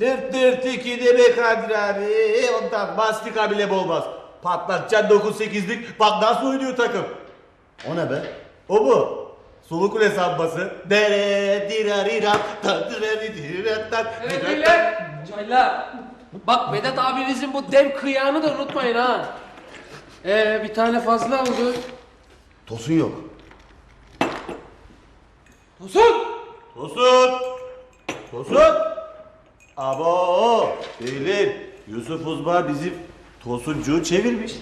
Dört dört iki de be Kadir abi. Ondan mastika bile olmaz. Patlatacaksın 9-8'lik. Bak nasıl oynuyor takım. O ne be? O bu. Sulu kule sambası. Dere dirarira ta dirari diratan. Evet beyler. Çaylar. Bak Vedat abinizin bu dev kıyağını da unutmayın ha. Ee, bir tane fazla oldu. Tosun yok. Tosun! Tosun. Tosun. Abo. Beyler. Yusuf Uzma bizim Tosuncuğu çevirmiş.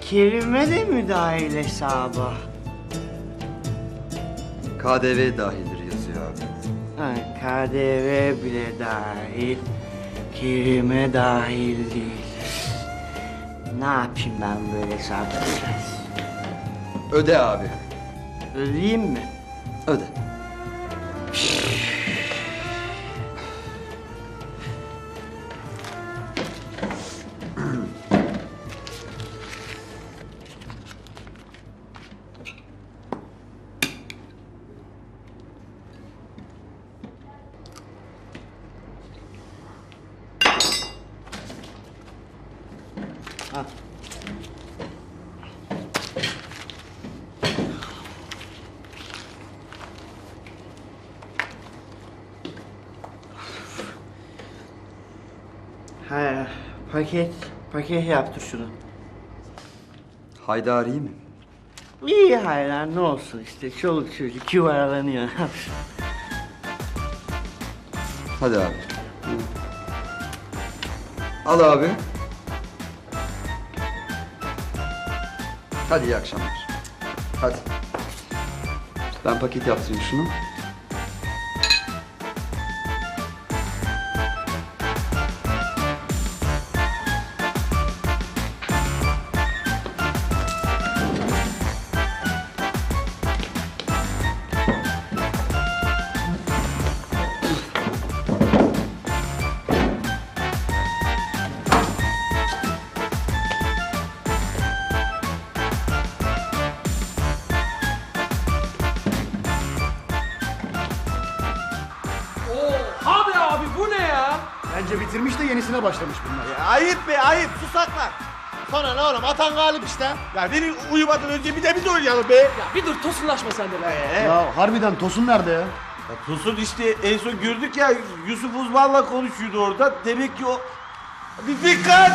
Kerime de mi dahil hesaba? KDV dahildir yazıyor abi. Ha, KDV bile dahil. Kerime dahil değil. Ne yapayım ben böyle satacağız? Öde abi. Ödeyeyim mi? Öde. Paket, paket yaptır şunu. Haydari mi? İyi hayran ne olsun işte çoluk çocuk yuvarlanıyor. Hadi abi. Al abi. Hadi iyi akşamlar. Hadi. Ben paket yaptırayım şunu. Bence bitirmiş de yenisine başlamış bunlar. Ya ayıp be ayıp susaklar. Sonra ne oğlum atan galip işte. Ya beni uyumadan önce bir de biz oynayalım be. Ya bir dur tosunlaşma sen de be. Ee? Ya harbiden Tosun nerede ya? Ya Tosun işte en son gördük ya Yusuf Uzman'la konuşuyordu orada. Demek ki o... Bir dikkat!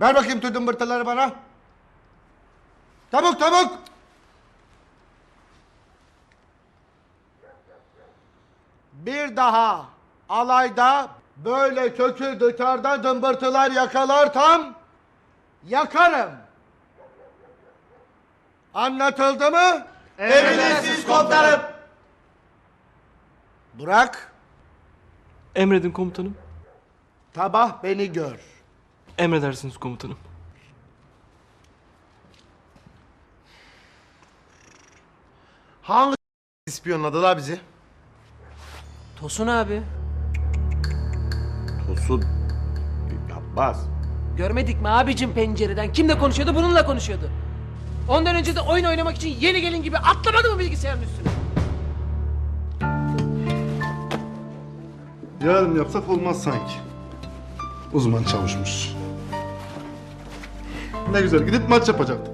Ver bakayım tüm dımbırtıları bana. Çabuk çabuk. Bir daha alayda böyle kökü dışarıda dımbırtılar yakalarsam yakarım. Anlatıldı mı? Emredersiniz komutanım. Burak, Emredin komutanım. sabah beni gör. Emredersiniz komutanım. Hangi ispiyonladılar bizi? Tosun abi. Tosun yapmaz. Görmedik mi abicim pencereden? Kimle konuşuyordu? Bununla konuşuyordu. Ondan önce de oyun oynamak için yeni gelin gibi atlamadı mı bilgisayarın üstüne? Yarın yapsak olmaz sanki. Uzman çavuşmuş. Ne güzel gidip maç yapacaktık.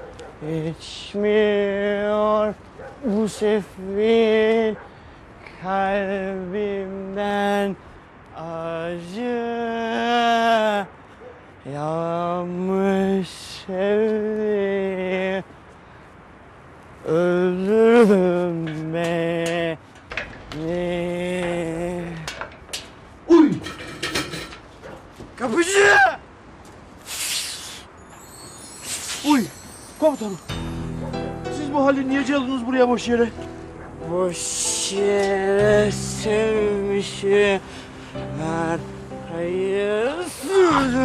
Geçmiyor bu sefil kalbimden acı Yanmış sevdim Öldürdüm beni Uy! Kapıcı! Uy! Komutanım. Siz bu halde niye geldiniz buraya boş yere? Boş yere sevmişim Ben hayırsız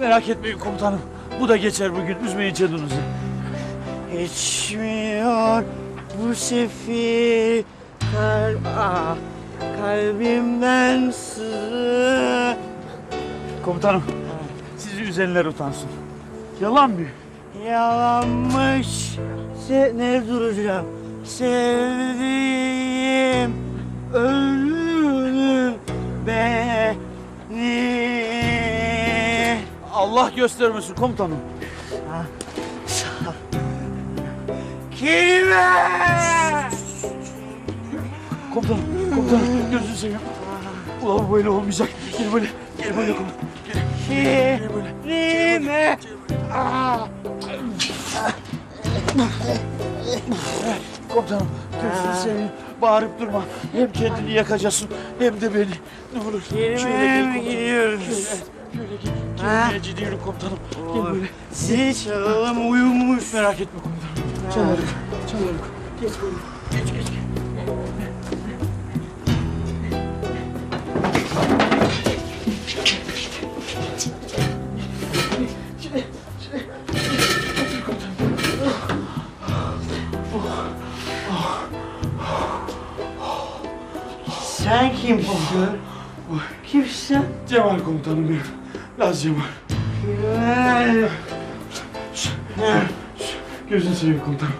Merak etmeyin komutanım. Bu da geçer bugün. Üzmeyin kendinizi. Geçmiyor bu sefil kal ah, kalbimden sızı Komutanım. Sizi üzenler utansın. Yalan mı? Yalanmış Se ne duracağım Sevdiğim Ölüm beni Allah göstermesin komutanım. Kelime Komutanım, komutanım gözünü seveyim. Ulan bu böyle olmayacak. Gel böyle, gel böyle komutanım. Kelime Komutanım, gözünü seveyim. Bağırıp durma. Hem kendini yakacaksın hem de beni. Ne olur. Gel mi gidiyoruz Şöyle gel. Kelimeye ciddi komutanım. Gel böyle. Zil çalalım uyumuş Merak etme komutanım. Çalarık, çalarık. Geç böyle. Geç, geç, geç. Sen kimsin? Kimsin? Cemal komutanım benim. Laz Cemal. Gel. Gözünü seveyim komutanım.